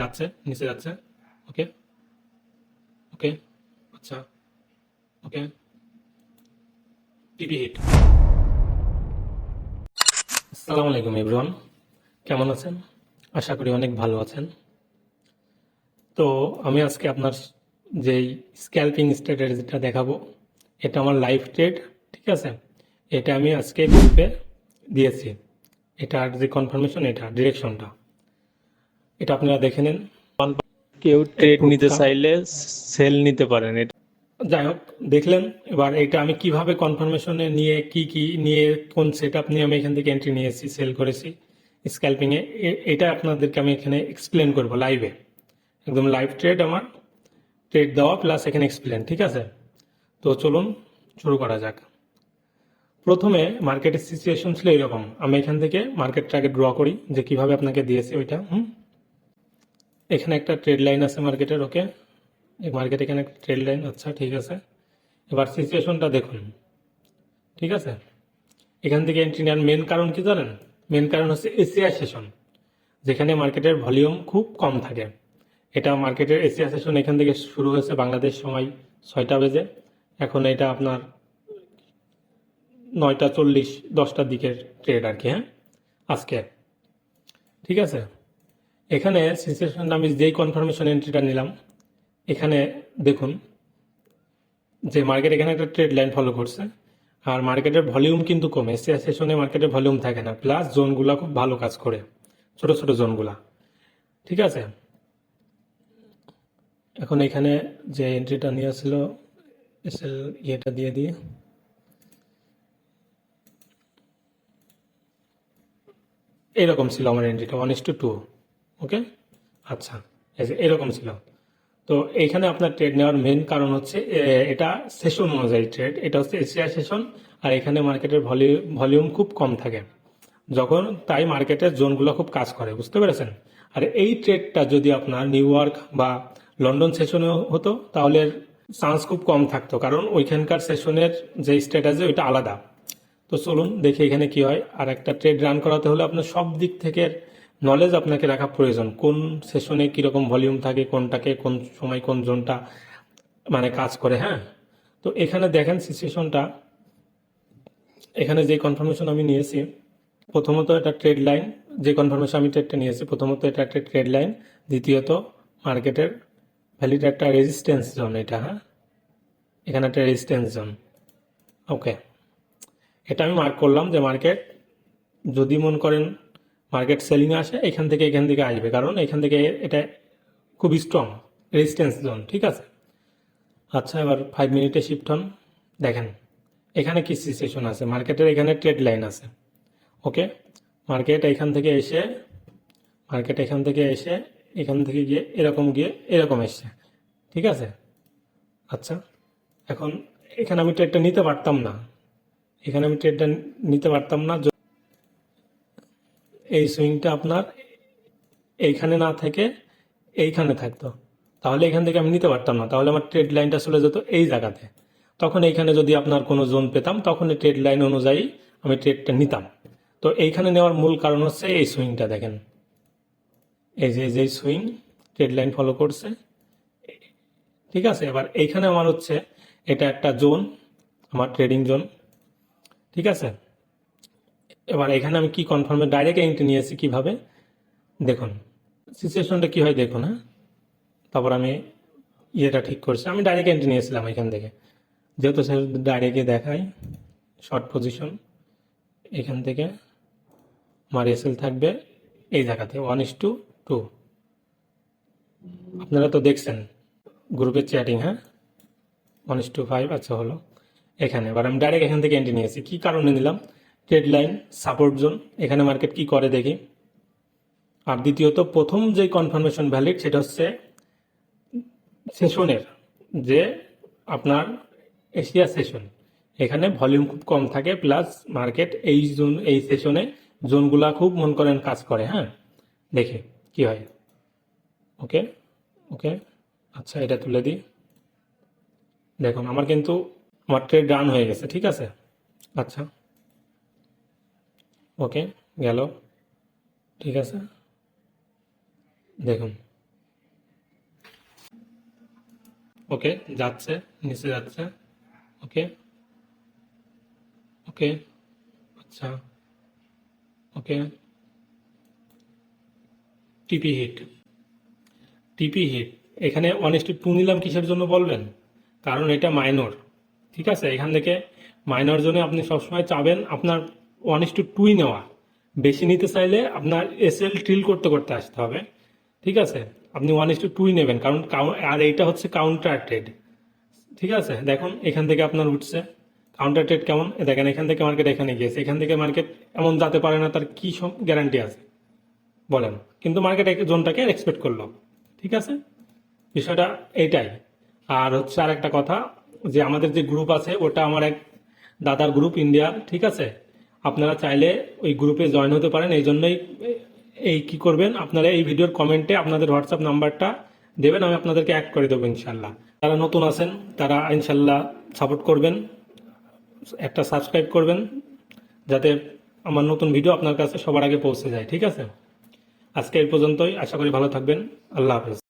যাচ্ছে, নিচে যাচ্ছে। ওকে ওকে আচ্ছা। ওকে টিপি হিট আসসালামু আলাইকুম এভরিওয়ান কেমন আছেন? আশা করি অনেক ভালো আছেন। তো আমি আজকে আপনার যেই স্ক্যাল্পিং স্ট্র্যাটেজিটা দেখাবো, এটা আমার লাইফ ট্রেড ঠিক আছে? এটা আমি আজকে গ্রুপে দিয়েছি। এটার যে কনফার্মেশন এটা ডিরেকশনটা এটা আপনারা দেখে নিন। কেউ ট্রেড নিতে চাইলে সেল নিতে পারেন। এটা যাই হোক দেখলেন। এবার এটা আমি কীভাবে কনফার্মেশনে নিয়ে কি কি নিয়ে কোন সেট আপ নিয়ে আমি এখান থেকে এন্ট্রি নিয়েছি সেল করেছি স্ক্যাল্পিংয়ে এটা আপনাদেরকে আমি এখানে এক্সপ্লেন করব লাইভে একদম লাইভ ট্রেড আমার। ট্রেড দেওয়া প্লাস এখানে এক্সপ্লেন ঠিক আছে? তো চলুন শুরু করা যাক। প্রথমে মার্কেটের সিচুয়েশন ছিল এরকম। আমি এখান থেকে মার্কেট মার্কেটটাকে ড্র করি যে কীভাবে আপনাকে দিয়েছি ওইটা হুম? এখানে একটা ট্রেড লাইন আছে মার্কেটের ওকে এই মার্কেট এখানে একটা ট্রেড লাইন আচ্ছা ঠিক আছে। এবার সিচুয়েশনটা দেখুন, ঠিক আছে? এখান থেকে এন্ট্রি নেওয়ার মেন কারণ কি জানেন? মেন কারণ হচ্ছে এশিয়া সেশন যেখানে মার্কেটের ভলিউম খুব কম থাকে। এটা মার্কেটের এশিয়া সেশন এখান থেকে শুরু হয়েছে বাংলাদেশ সময় ছয়টা বেজে। এখন এটা আপনার নয়টা চল্লিশ, দশটার দিকের ট্রেড আর কি হ্যাঁ? আজকে, ঠিক আছে? এখানে সিচুয়েশন আমি যেই কনফার্মেশন এন্ট্রিটা নিলাম, এখানে দেখুন যে মার্কেট এখানে একটা ট্রেড লাইন ফলো করছে, আর মার্কেটের ভলিউম কিন্তু কমে। সেশনে মার্কেটের ভলিউম থাকে না প্লাস জোনগুলা খুব ভালো কাজ করে, ছোট ছোট জোনগুলা ঠিক আছে? এখন এখানে যে এন্ট্রিটা নিয়েছিল এসএল ইয়েটা দিয়ে দিয়ে। এরকম ছিল আমার এন্ট্রিটা one is two two okay? আচ্ছা এরকম ছিল। তো এইখানে আপনার ট্রেড নেওয়ার মেন কারণ হচ্ছে এটা সেশন অনুযায়ী ট্রেড এটা হচ্ছে এশিয়া সেশন আর এখানে মার্কেটের ভলিউম খুব কম থাকে। যখন তাই মার্কেটের জোনগুলো খুব কাজ করে, বুঝতে পেরেছেন? আর এই ট্রেডটা যদি আপনার নিউ ইয়র্ক বা লন্ডন সেশনে হতো, তাহলে চান্স খুব কম থাকতো, কারণ ওইখানকার সেশনের যে স্ট্র্যাটাজি ওইটা আলাদা। তো চলুন দেখি এখানে কি হয়। আর একটা ট্রেড রান করাতে হলে আপনার সব দিক থেকে নলেজ আপনাকে রাখা প্রয়োজন। কোন সেশনে কীরকম ভলিউম থাকে, কোনটাকে, কোন সময়, কোন জোনটা মানে কাজ করে হ্যাঁ? তো এখানে দেখেন সিচুয়েশনটা এখানে যে কনফার্মেশন আমি নিয়েছি, প্রথমত এটা ট্রেড লাইন যে কনফার্মেশন আমি ট্রেডটা নিয়েছি, প্রথমত এটা একটা ট্রেড লাইন দ্বিতীয়ত মার্কেটের ভ্যালিড একটা রেজিস্ট্যান্স জোন এটা হ্যাঁ? এখানে একটা রেজিস্ট্যান্স জোন ওকে এটা আমি মার্ক করলাম যে মার্কেট যদি মন করেন মার্কেট সেলিং আসে, এখান থেকে এখান থেকে আসবে। কারণ এখান থেকে এটা খুব স্ট্রং রেজিস্ট্যান্স জোন ঠিক আছে? আচ্ছা এবার ফাইভ মিনিটে শিফট হন দেখেন, এখানে কি সিচুয়েশন আছে? মার্কেটের এখানে ট্রেড লাইন আছে ওকে মার্কেট এখান থেকে এসে মার্কেট এখান থেকে এসে, এখান থেকে গিয়ে এরকম গিয়ে এরকম এসছে, ঠিক আছে? আচ্ছা এখন এখানে আমি ট্রেডটা নিতে পারতাম না। এখানে আমি ট্রেডটা নিতে পারতাম না এই সুইংটা আপনার এইখানে না থেকে এইখানে থাকতো। তাহলে এখান থেকে আমি নিতে পারতাম না। তাহলে আমার ট্রেড লাইনটা চলে যেত এই জায়গাতে। তখন এইখানে যদি আপনার কোনো জোন পেতাম, তখন এই ট্রেড লাইন অনুযায়ী আমি ট্রেডটা নিতাম। তো এইখানে নেওয়ার মূল কারণ হচ্ছে এই সুইংটা দেখেন। এই যে যে সুইং ট্রেড লাইন ফলো করছে। ঠিক আছে, এবার এইখানে আমার হচ্ছে এটা একটা জোন আমার ট্রেডিং জোন ঠিক আছে? এবার এখানে আমি কি কনফার্মে ডাইরেক্ট এন্ট্রি নিয়েছি কীভাবে? দেখুন সিচুয়েশনটা কি হয় দেখুন হ্যাঁ? তারপর আমি ইয়েটা ঠিক করছি। আমি ডাইরেক্ট এন্ট্রি নিয়েছিলাম এখান থেকে। যেহেতু সে ডাইরেক্টে দেখাই শর্ট পজিশন এখান থেকে আমার এসএল থাকবে এই জায়গাতে ওয়ান ইস টু টু আপনারা তো দেখছেন গ্রুপের চ্যাটিং হ্যাঁ? ওয়ান ইস টু ফাইভ আচ্ছা হলো। এখানে, এবার আমি ডাইরেক্ট এখান থেকে এন্ট্রি নিয়েছি কী কারণে নিলাম? ট্রেড লাইন সাপোর্ট জোন এখানে মার্কেট কি করে দেখি? আর দ্বিতীয়ত, প্রথম যে কনফার্মেশন ভ্যালিড সেটা হচ্ছে সেশনের যে আপনার এশিয়া সেশন এখানে ভলিউম খুব কম থাকে প্লাস মার্কেট এই জোন এই সেশনে জোনগুলা খুব, মন করেন, কাজ করে হ্যাঁ? দেখে, কি হয়? ওকে ওকে আচ্ছা এটা তুলে দিই। দেখুন, আমার কিন্তু, আমার ট্রেড রান হয়ে গেছে, ঠিক আছে? আচ্ছা। ওকে, গেল। ঠিক আছে। দেখুন। ওকে, যাচ্ছে, নিচে যাচ্ছে। ওকে। ওকে। আচ্ছা। Okay. TP hit. TP hit. এখানে অনেস্টি টু নিলাম কিসের জন্য বলবেন? কারণ এটা মাইনর ঠিক আছে? এখান থেকে মাইনর জন্য আপনি সবসময় চাবেন আপনার ওয়ান ইস টু টুই নেওয়া বেশি নিতে চাইলে আপনার এস এল ট্রিল করতে করতে আসতে হবে। ঠিক আছে? আপনি ওয়ান ইস টু টুই নেবেন, কারণ আর এইটা হচ্ছে কাউন্টার ট্রেড ঠিক আছে? দেখুন, এখান থেকে আপনার উঠছে। কাউন্টার ট্রেড কেমন? দেখেন, এখান থেকে মার্কেট এখানে গিয়েছে। এখান থেকে মার্কেট এমন যাতে পারে না, তার কি গ্যারান্টি আছে? বলেন। কিন্তু মার্কেট জোনটাকে এক্সপেক্ট করল। ঠিক আছে? বিষয়টা এইটাই। আর হচ্ছে আর একটা কথা, যে আমাদের যে গ্রুপ আছে, ওটা আমার এক দাদার গ্রুপ ইন্ডিয়ার ঠিক আছে? আপনারা চাইলে ওই গ্রুপে জয়েন হতে পারেন। এই জন্যই এই কি করবেন, আপনারা এই ভিডিওর কমেন্টে আপনাদের হোয়াটসঅ্যাপ নাম্বারটা দেবেন, আমি আপনাদেরকে অ্যাড করে দেবো ইনশাল্লাহ যারা নতুন আছেন, তারা ইনশাল্লাহ সাপোর্ট করবেন, একটা সাবস্ক্রাইব করবেন, যাতে আমার নতুন ভিডিও আপনার কাছে সবার আগে পৌঁছে যায়, ঠিক আছে? আজকে এই পর্যন্তই, আশা করি ভালো থাকবেন, আল্লাহ হাফেজ।